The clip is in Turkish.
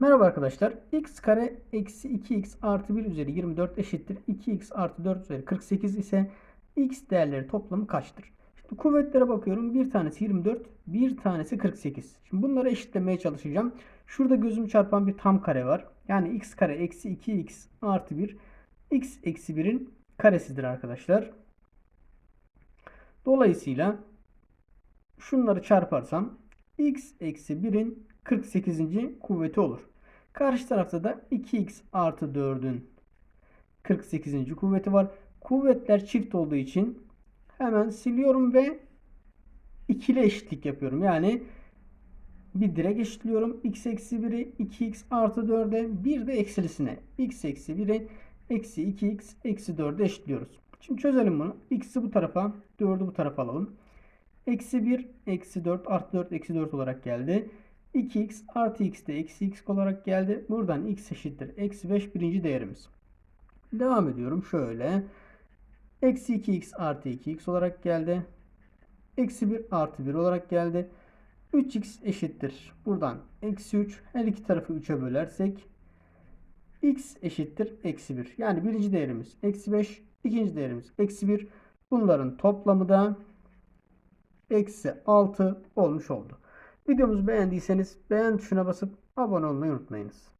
Merhaba arkadaşlar. x kare eksi 2x artı 1 üzeri 24 eşittir. 2x artı 4 üzeri 48 ise x değerleri toplamı kaçtır? Şimdi kuvvetlere bakıyorum. Bir tanesi 24, bir tanesi 48. Şimdi bunları eşitlemeye çalışacağım. Şurada gözüm çarpan bir tam kare var. Yani x kare eksi 2x artı 1 x eksi 1'in karesidir arkadaşlar. Dolayısıyla şunları çarparsam x eksi 1'in 48. kuvveti olur. Karşı tarafta da 2x artı 4'ün 48. kuvveti var. Kuvvetler çift olduğu için hemen siliyorum ve ikili eşitlik yapıyorum. Yani bir direk eşitliyorum. x eksi 1'i 2x artı 4'e bir de eksilisine. x eksi 1'i eksi 2x eksi 4'e eşitliyoruz. Şimdi çözelim bunu. x'i bu tarafa 4'ü bu tarafa alalım. Eksi 1 eksi 4 artı 4 eksi 4 olarak geldi. 2x artı x de eksi x olarak geldi. Buradan x eşittir. Eksi 5 birinci değerimiz. Devam ediyorum. Şöyle. Eksi 2x artı 2x olarak geldi. Eksi 1 artı 1 olarak geldi. 3x eşittir. Buradan eksi 3. Her iki tarafı 3'e bölersek x eşittir. Eksi 1. Yani birinci değerimiz eksi 5. ikinci değerimiz eksi 1. Bunların toplamı da eksi 6 olmuş oldu. Videomuzu beğendiyseniz beğen tuşuna basıp abone olmayı unutmayınız.